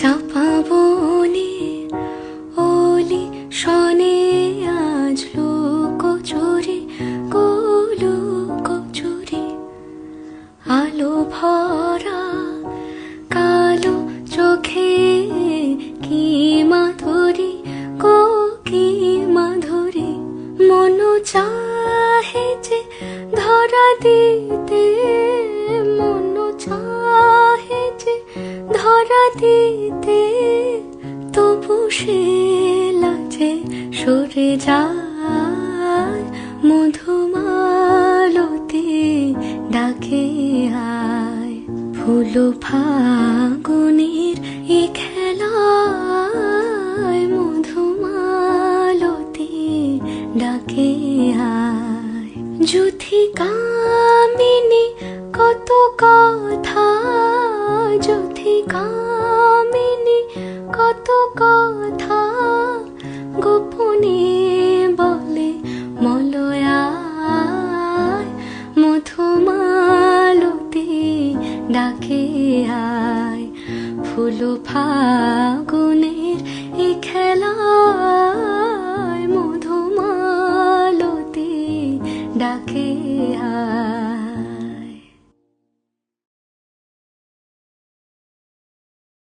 চাপা বনে ওলি শনে আজ লোক চুরি গোলো কচুরি আলো ভরা কালো চোখে কি মাধুরী, গো কি মাধুরী। মন চাহে যে ধরা দিতে, মন চাহে যে ধরা দিতে সে লাজে সরে যায় মধুমালতি ডাকে আয়। ফুল ফাগুনের এ খেলায় মধুমালতি ডাকে আয়। যুথি কামিনী, কত কথা, যুথি কামিনী কত কথা গোপনে বলে মলয়ায় মধুমালতি ডাকে আয়। ফুল ফাগুনের এ খেলায় মধুমালতি ডাকে আয়।